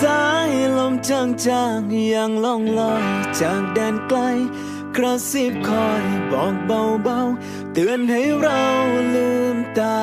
สายลมจางๆยังล่องลอยจากแดนไกล กระซิบคอยบอกเบาๆ เตือนให้เราลืมตา